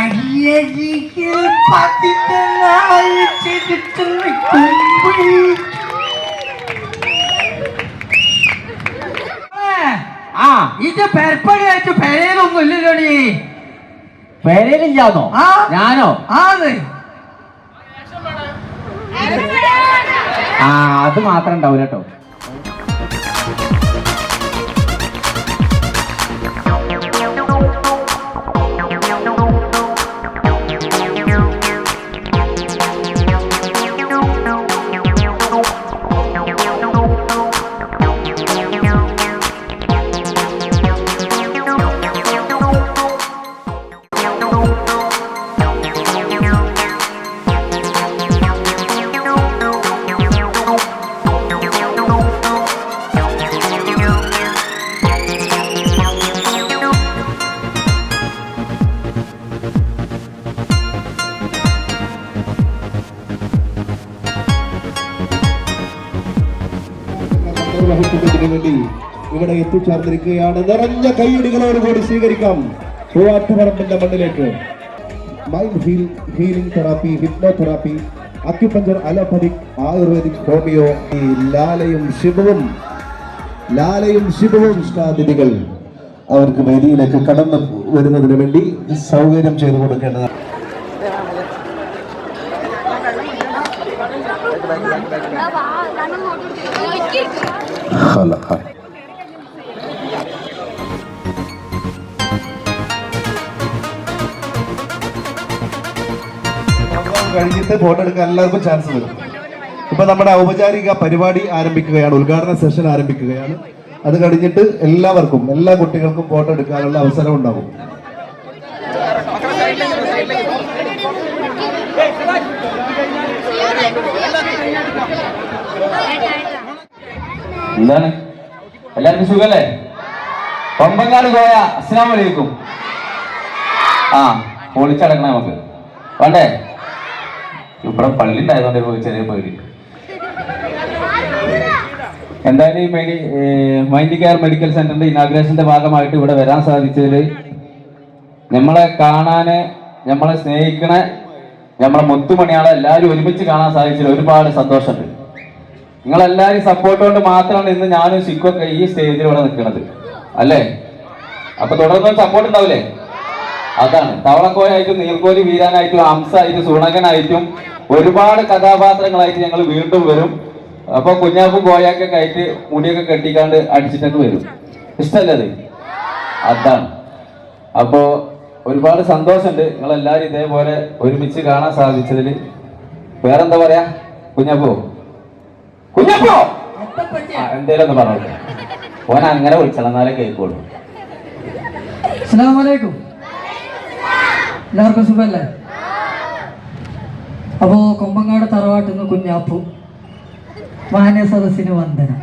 വഴിയരികിൽ പതിതനായി ചെറുത്തു നിൽക്കുമ്പോൾ ആ ഇത് പെരപ്പണിയായിട്ട് പെരയിലൊന്നും ഇല്ലല്ലോടി. പേരേലില്ലാന്നോ ആ. ഞാനോ? ആന്ന്. ആ അത് മാത്രം ഉണ്ടാവില്ല കേട്ടോ ഇവിടെ നിറഞ്ഞ നിറഞ്ഞ കൈയടികളോടുകൂടി സ്വീകരിക്കാം. പൂവാറ്റുപറമ്പിന്റെ മണ്ണിലേക്ക്. Mind heal healing therapy hypnotherapy acupuncture allopathic ayurvedic homeo ഈ ലാലയും ശിവവും ലാലയും ശിവവും സ്ഥാതിഥികൾ അവർക്ക് വേദിയിലേക്ക് കടന്നു വരുന്നതിന് വേണ്ടി സൗകര്യം ചെയ്തു കൊടുക്കേണ്ടതാണ്. ഹലോ. കഴിഞ്ഞിട്ട് ഫോട്ടോ എടുക്കാൻ എല്ലാവർക്കും ചാൻസ് വരും. ഇപ്പൊ നമ്മുടെ ഔപചാരിക പരിപാടി ആരംഭിക്കുകയാണ്. ഉദ്ഘാടന സെഷൻ ആരംഭിക്കുകയാണ്. അത് കഴിഞ്ഞിട്ട് എല്ലാവർക്കും എല്ലാ കുട്ടികൾക്കും ഫോട്ടോ എടുക്കാനുള്ള അവസരം ഉണ്ടാകും എന്താണ്? എല്ലാവർക്കും സുഖല്ലേ? പമ്പങ്കാട് പോയ അസ്സാം വലൈക്കും ആ പൊളിച്ചടക്കണം നമുക്ക്. വേണ്ടേ? ഇവിടെ പള്ളി ഉണ്ടായതുകൊണ്ട് പോയി ചെറിയ പേടി. എന്തായാലും ഈ മെഡി മൈൻഡ് കെയർ മെഡിക്കൽ സെന്ററിന്റെ ഇനാഗ്രേഷന്റെ ഭാഗമായിട്ട് ഇവിടെ വരാൻ സാധിച്ചതിൽ നമ്മളെ കാണാന് നമ്മളെ സ്നേഹിക്കണ നമ്മളെ മുത്തുമണിയാളെ എല്ലാവരും ഒരുമിച്ച് കാണാൻ സാധിച്ചതിൽ ഒരുപാട് സന്തോഷമുണ്ട്. നിങ്ങളെല്ലാവരും സപ്പോർട്ട് കൊണ്ട് മാത്രമാണ് ഇന്ന് ഞാനും ശിക്കൊക്കെ ഈ സ്റ്റേജിൽ ഇവിടെ നിൽക്കുന്നത് അല്ലേ? അപ്പൊ തുടർന്ന് സപ്പോർട്ട് ഉണ്ടാവില്ലേ? അതാണ്. തവളക്കോയായിട്ടും നീർക്കോലി വീരാനായിട്ടും ഹംസായിട്ടും സുണകനായിട്ടും ഒരുപാട് കഥാപാത്രങ്ങളായിട്ട് ഞങ്ങൾ വീണ്ടും വരും. അപ്പൊ കുഞ്ഞാപ്പും കോയാക്കൊക്കെ ആയിട്ട് മുടിയൊക്കെ കെട്ടിക്കാണ്ട് അടിച്ചിട്ടൊക്കെ വരും. ഇഷ്ടല്ലത് അത്? അതാണ്. അപ്പോ ഒരുപാട് സന്തോഷമുണ്ട്. നിങ്ങളെല്ലാരും ഇതേപോലെ ഒരുമിച്ച് കാണാൻ സാധിച്ചതിൽ വേറെന്താ പറയാ? കുഞ്ഞാപ്പോ? കുഞ്ഞപ്പോ? എന്തേലും ഒന്ന് പറഞ്ഞോട്ടെ ഓൻ അങ്ങനെ വിളിച്ചാലേ കേൾക്കുള്ളൂ. അസ്സലാമലൈക്കും എല്ലാവർക്കും സുഖമല്ലേ? അപ്പോ കൊമ്പങ്ങാട് തറവാട്ടിൽ നിന്ന് കുഞ്ഞാപ്പു മാന്യ സദസ്സിന് വന്ദനം.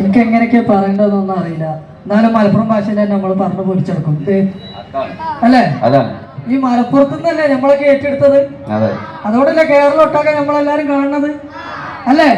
എനിക്ക് എങ്ങനെയൊക്കെ പറയേണ്ടതെന്നൊന്നും അറിയില്ല. എന്നാലും മലപ്പുറം ഭാഷയിൽ നമ്മൾ പറഞ്ഞു പൊടിച്ചെടുക്കും. അല്ലേ? ഈ മലപ്പുറത്ത് നിന്നല്ലേ നമ്മളൊക്കെ ഏറ്റെടുത്തത്? അതെ. അതുകൊണ്ടല്ലേ കേരളം ഒട്ടാകെ നമ്മളെല്ലാരും കാണുന്നത്? അല്ലേ?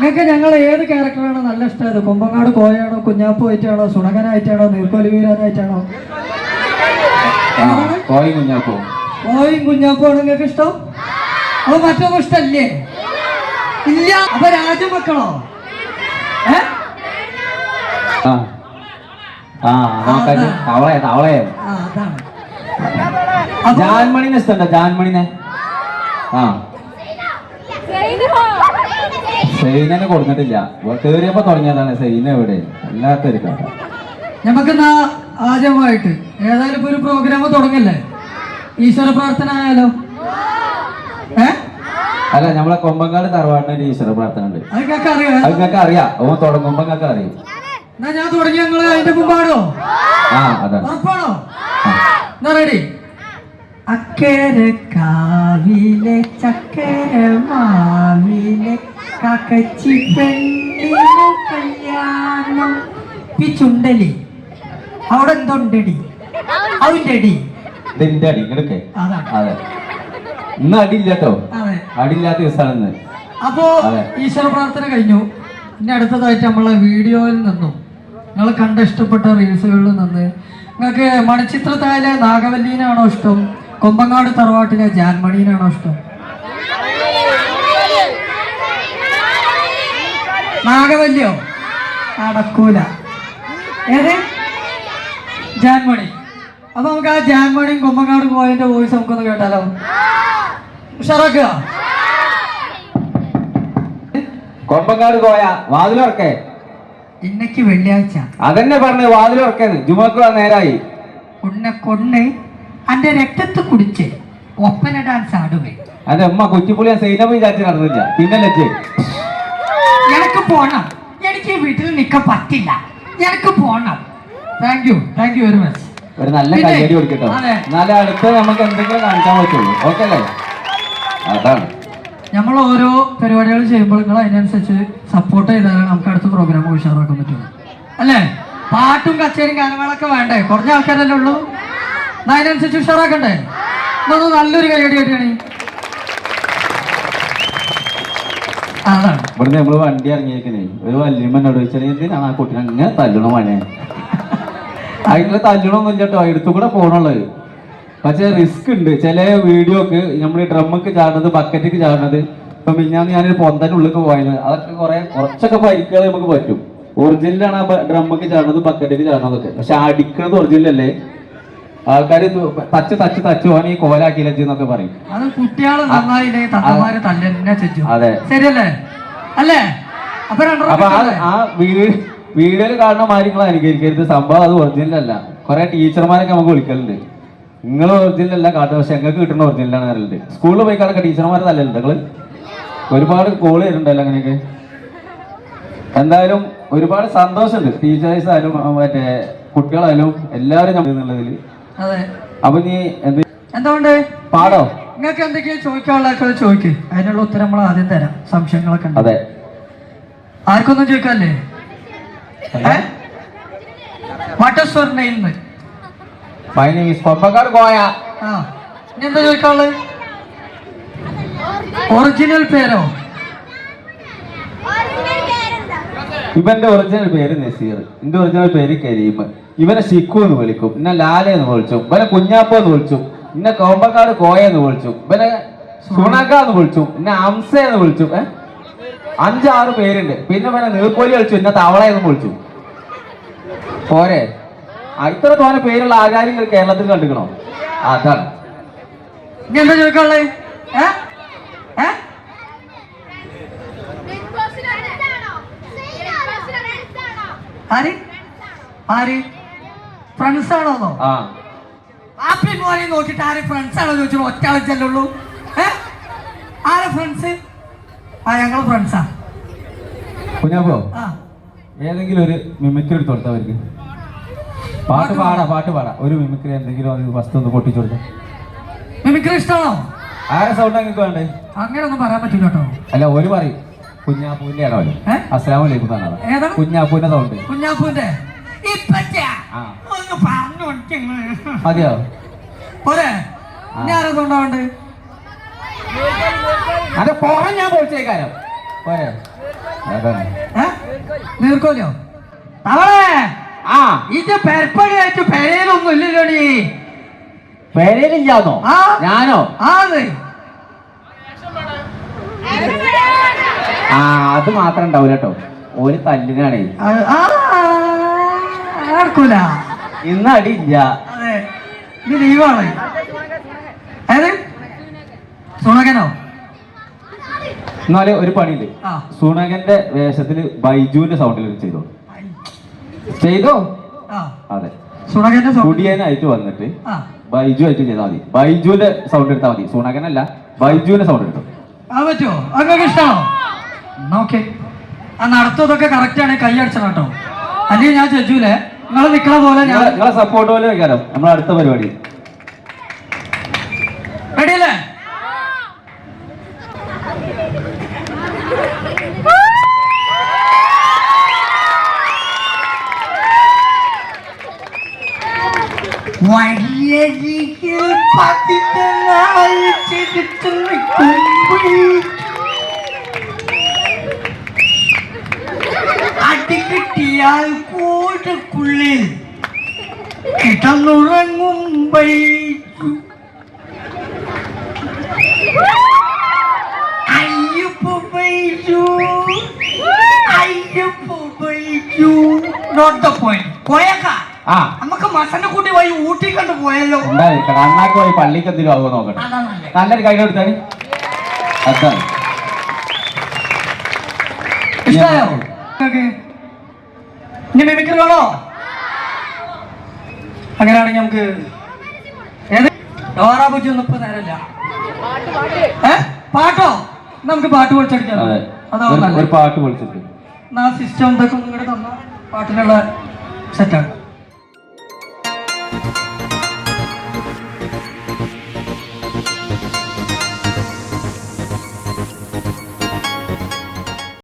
നിങ്ങൾക്ക് ഞങ്ങൾ ഏത് ക്യാരക്ടറാണ് നല്ല ഇഷ്ടമായത് കൊമ്പങ്ങാട് കോയാണോ കുഞ്ഞാപ്പു ആയിട്ടാണോ സുണകനായിട്ടാണോ നീർക്കോലി വീരനായിട്ടാണോ? കോയി കുഞ്ഞാപ്പോ കോയും കുഞ്ഞാപ്പു നിങ്ങൾക്ക് ഇഷ്ടം? അത് മറ്റൊന്നും ഇഷ്ടല്ലേ? ഇല്ല. അപ്പൊ രാജമക്കളോ? അതാണ്. അപ്പൊ ജാൻമണിനെ ഇഷ്ടണ്ട ജാൻമണിനെ? ആ. സൈനനെ കൊടുത്തിട്ടില്ല. കേറിയപ്പോ തുടങ്ങിയതാണ്. സൈന എവിടെ? അല്ലാത്തൊരു കഥ. നമുക്കെന്നാ ആദ്യമായിട്ട്. ഏതായാലും ഇപ്പൊ ഒരു പ്രോഗ്രാം തുടങ്ങല്ലേ? ഈശ്വര പ്രാർത്ഥന ആയാലോ? ഏ? അല്ല നമ്മളെ കൊമ്പങ്കാട് തറവാടിന് ഒരു ഈശ്വര പ്രാർത്ഥന ഉണ്ട്. അതൊക്കെ അറിയാം? തുടങ്ങുമ്പോ നിങ്ങൾക്ക് അറിയാം. ഓൻ തുടങ്ങുമ്പോ നിങ്ങൾക്ക് അറിയും. എന്നാ ഞാൻ തുടങ്ങി ഞങ്ങൾ അതിന്റെ മുമ്പാണോ? ആ അതാണ്. ഉറപ്പാണോ? എന്നാ റെഡി അക്കരെ കാവിലെ ചക്കര മാവിലെ കാക്കച്ചി പെണ്ണിലെ കല്യാണം. ഈ ചുണ്ടലി. അവിടെ എന്തുണ്ടടി അതിന്റെ അടി ഇതിന്റെ അടി ഇങ്ങനൊക്കെ അതെ. ഇന്ന് അടിയില്ല കേട്ടോ അടിയില്ലാത്ത ദിവസമാണ് ഇന്ന് അപ്പോ. ഈശ്വര പ്രാർത്ഥന കഴിഞ്ഞു. ഇനി അടുത്തതായിട്ട് നമ്മളെ വീഡിയോയിൽ നിന്നും നിങ്ങൾ കണ്ട ഇഷ്ടപ്പെട്ട റീൽസുകളിൽ നിന്ന് നിങ്ങൾക്ക് മണിച്ചിത്രത്തായാലെ നാഗവല്ലീനാണോ ഇഷ്ടം? കൊമ്പങ്ങാട് തറവാട്ടിലെ ജാൻമണീനാണോ ഇഷ്ടം? നാഗവല്ലിയോ? നടക്കൂല. ഏത്? ജാൻമണി. അപ്പൊ നമുക്ക് ആ ജാൻമണിയും കുമ്പങ്ങാട് പോയതിന്റെ വോയിസ് നമുക്കൊന്ന് കേട്ടാലോ? ഉഷാറാക്കുക? കൊമ്പങ്ങാട് പോയ വാതിലുറക്കെ. ഇന്നക്ക് വെള്ളിയാഴ്ച. അതന്നെ പറഞ്ഞു വാതിലുറക്കേന്ന്. ജുമക്ക് നേരായി. ഉന്നെ കൊണ്ണ് അന്റെ രക്തത്ത് കുടിച്ച് ഒപ്പന ഡാൻസ് ആടുവേ. അന്റെ ഉമ്മ കുറ്റിപ്പുളിയാ സൈനബ് വിചാരിച്ച് നടന്നില്ല. പിന്നെ ലജ്ജ് എനിക്ക് പോണം. എനിക്ക് വീട്ടിൽ നിൽക്കാൻ പറ്റില്ല. എനിക്ക് പോണം. Thank you thank you very much ഒരു നല്ല കയ്യടി കൊടുക്കട്ടോ. എന്നാലേ അടുത്ത് നമുക്ക് എന്തെങ്കിലും കാണിക്കാൻ പറ്റുള്ളൂ. ഓക്കെ അല്ലേ? അതാണ്. നമ്മൾ ഓരോ പരിപാടികൾ ചെയ്യുമ്പോൾ നിങ്ങൾ അതിനനുസരിച്ച് സപ്പോർട്ട് ചെയ്താലാണ് നമുക്ക് അടുത്ത പ്രോഗ്രാം ഉഷാറാക്കാൻ പറ്റുള്ളൂ. അല്ലേ? പാട്ടും കച്ചേരിയും ഗാനങ്ങളൊക്കെ വേണ്ടേ? കുറഞ്ഞ ആൾക്കാരല്ലേ ഉള്ളൂ. എന്നാ അതിനനുസരിച്ച് ഉഷാറാക്കണ്ടേ? നമ്മൾ നല്ലൊരു കൈയടി കിട്ടിയാണ് അതാണ്. ഇവിടുന്ന് നമ്മൾ വണ്ടി ഇറങ്ങിയേക്കുന്നേ ഒരു വല്യമ്മനോട് ചോദിച്ചാൽ എന്തിനാണ് ആ കുട്ടിനെ അങ്ങനെ തല്ലണ മനെ? അതിങ്ങനെ തല്ലണമൊന്നും കേട്ടോ എടുത്തു കൂടെ പോണുള്ളത്. പക്ഷെ റിസ്ക് ഉണ്ട്. ചില വീഡിയോക്ക് നമ്മൾ ഡ്രമ്മക്ക് ചാടുന്നത് ബക്കറ്റിക്ക് ചാടുന്നത്. ഇപ്പൊ മിഞ്ഞാന്ന് ഞാനൊരു പൊന്തന്റെ ഉള്ളിൽ പോയത് അതൊക്കെ കുറെ കുറച്ചൊക്കെ പരിക്കുകൾ നമുക്ക് പറ്റും. ഒറിജിനലാണ് ആ ഡ്രമ്മക്ക് ചാടുന്നത് ബക്കറ്റിക്ക് ചാടുന്നതൊക്കെ. പക്ഷെ അടിക്കുന്നത് ഒറിജിനൽ അല്ലേ? ആൾക്കാർ തച്ച് തച്ച് തച്ച് പോകാൻ ഈ കോലാക്കി ലജ്ജെന്നൊക്കെ പറയും. അത് കുട്ടികൾ നന്നായില്ലേ തത്തമാര് തന്നെ ചെച്ചു അതെ. ശരിയല്ലേ? അല്ലേ? അപ്പൊ? ആ വീട് വീഡിയോയിൽ കാണുന്ന മാതിരി നിങ്ങൾ അനുകരിക്കരുത്. സംഭവം അത് ഒറിജിനൽ അല്ല. കുറെ ടീച്ചർമാരൊക്കെ നമുക്ക് വിളിക്കലുണ്ട്. നിങ്ങൾ ഒറിജിനൽ അല്ല കാട്ടുക പക്ഷെ ഞങ്ങൾക്ക് കിട്ടുന്ന ഒറിജിനലാണ് അറിയുന്നത് സ്കൂളിൽ പോയി കാണൊക്കെ ടീച്ചർമാർ നല്ലത് നിങ്ങൾ ഒരുപാട് കോൾ ചെയ്തിട്ടുണ്ടല്ലോ അങ്ങനെയൊക്കെ. എന്തായാലും ഒരുപാട് സന്തോഷമുണ്ട്. ടീച്ചേഴ്സ് ആയാലും മറ്റേ കുട്ടികളായാലും എല്ലാവരും എന്നുള്ളതിൽ അപ്പൊ നീ എന്ത്? എന്തുകൊണ്ട്? പാടോ? നിങ്ങൾക്ക് എന്തൊക്കെയാ ചോദിക്കാനുള്ളതൊക്കെ ചോദിക്ക്. അതിനുള്ള ഉത്തരം നമ്മൾ ആദ്യം തരാം. സംശയങ്ങളൊക്കെ അതെ. ആർക്കൊന്നും ചോദിക്കാല്ലേ? Name my name is Kombakkad Koya ആ. ഇനി എന്താ ചോദിക്കാനുള്ളത്? ഒറിജിനൽ പേരോ? ഇവന്റെ ഒറിജിനൽ പേര് നസീർ. എന്റെ ഒറിജിനൽ പേര് കരീം. ഇവനെ ശിഖു എന്ന് വിളിക്കും. ഇന്നെ ലാല എന്ന് വിളിച്ചു. ഇവനെ കുഞ്ഞാപ്പ എന്ന് വിളിച്ചു. ഇന്നെ കോമ്പക്കാട് കോയ എന്ന് വിളിച്ചു. ഇവനെ സുണക എന്ന് വിളിച്ചു. ഇന്നെ അംസ എന്ന് വിളിച്ചു. ഏ? അഞ്ചാറ് പേരുണ്ട്. പിന്നെ പിന്നെ നീർക്കോലി കളിച്ചു. പിന്നെ തവള എന്ന് വിളിച്ചു പോരെ. ഇത്ര തോനെ പേരുള്ള ആചാര്യങ്ങൾ കേരളത്തിൽ കണ്ടിക്കണോ അതാണ്. ഇനി എന്താ ചോദിക്കാനുള്ളത് ഏ? ഏ? ആര്? ആര്? ഫ്രണ്ട്സ് ആണോന്നോ ആ. ആപ്പി മോനെ നോക്കിയിട്ട് ആര് ഫ്രണ്ട്സ് ആണോ ചോദിച്ചു ഒറ്റ ആളെ ഉള്ളൂ ഏ? ആരെ ഫ്രണ്ട്സ്? ആ ഞങ്ങൾ ഫ്രണ്ട്സാ കുഞ്ഞാപ്പോ? ആ. ഏതെങ്കിലും ഒരു മിമിക്രി എടുത്ത് കൊടുത്താ അവർക്ക്. പാട്ട് പാടാ പാട്ട് പാടാ. ഒരു മിമിക്രി എന്തെങ്കിലും അത് വസ്തു ഒന്ന് പൊട്ടിച്ചു കൊടുത്താ. മിമിക്രി ഇഷ്ടമാണോ ആരെ സൗണ്ട് നിങ്ങൾക്ക് വേണ്ടേ? അങ്ങനെ ഒന്നും പറയാൻ പറ്റില്ല കേട്ടോ. അല്ല ഒരു പറയും. കുഞ്ഞാപ്പൂവിന്റെ ആണോ അസ്ലാം അലൈക്കും വലൈക്കും എന്നാണ് ഏതാണ് കുഞ്ഞാപ്പൂന്റെ സൗണ്ട് കുഞ്ഞാപ്പൂവിന്റെ ഇപ്പച്ചാ ഒന്ന് പറഞ്ഞു കൊടുക്കുന്നു മതിയോ? പോരെ. സൗണ്ടാവണ്ട് അത് പോകാൻ ഞാൻ പൊളിച്ചേക്കാരം പോരെ. നീർക്കോലോ തവളെ ആ ഇത് പെരപ്പടിയായിട്ട് പെരയിലൊന്നും ഇല്ലല്ലോടി. പേരേലില്ലാന്നോ ആ. ഞാനോ? ആന്ന്. ആ അത് മാത്രം ഉണ്ടാവില്ല കേട്ടോ ഒരു തല്ലിനാണ്. ഇന്ന് അടിയില്ല അതെ. ഇത് ലീവാണ്. സുണകനോ എന്നാൽ ഒരു പണിയുണ്ട് ആ. സുണകന്റെ വേഷത്തിൽ ബൈജുവിന്റെ സൗണ്ടിൽ ചെയ്തോ? ചെയ്തോ? ആ. അതെ. സുണകന്റെ കുടിയനായിട്ട് വന്നിട്ട് ആ. ബൈജു ആയിട്ട് ചെയ്താൽ മതി. ബൈജുവിന്റെ സൗണ്ട് എടുത്താൽ മതി. സുണകനല്ല ബൈജുവിന്റെ സൗണ്ട് എടുത്തു? ആ പറ്റുമോ അങ്ങനെ ഇഷ്ടമാണോ എന്നാ ഓക്കെ. ആ നടത്തതൊക്കെ കറക്റ്റ് ആണ് കൈ അടിച്ചണം കേട്ടോ. അല്ലെങ്കിൽ ഞാൻ ചെജൂലേ നിങ്ങൾ നിക്കണ പോലെ ഞാൻ നിങ്ങളെ സപ്പോർട്ട് പോലെ വെക്കാലോ നമ്മളെ അടുത്ത പരിപാടി. റെഡിയല്ലേ അടികിട്ടിയാൽ കൂടക്കുള്ളിൽ കിടന്നുറങ്ങും വൈകും അയ്യപ്പ വൈകു അയ്യപ്പ വൈകു നോട്ട് ദ പോയിന്റ് പോയേക്കാ. നമുക്ക് മസനെ കൂട്ടി പോയി ഊട്ടി കണ്ട് പോയല്ലോ. ഉണ്ടായിരിക്കണം. അണ്ണാക്ക് പോയി പള്ളിക്ക് എന്തെങ്കിലും ആവുമോ നോക്കണം നല്ലൊരു കൈ കൊടുത്താൽ അതാണ് നിങ്ങൾക്ക്? ഇനി മിമിക്രി വേണോ? അങ്ങനെയാണെങ്കിൽ നമുക്ക് ഏത്? ഡോറാ ബുജി ഒന്നും ഇപ്പൊ നേരല്ല. ഏ? പാട്ടോ? നമുക്ക് പാട്ട് പൊളിച്ചടിക്കാം. അതെ. അതാവും പാട്ട് പൊളിച്ചിട്ട്. നാ സിസ്റ്റം എന്തൊക്കെ കൂടെ തന്ന പാട്ടിനുള്ള സെറ്റാണ്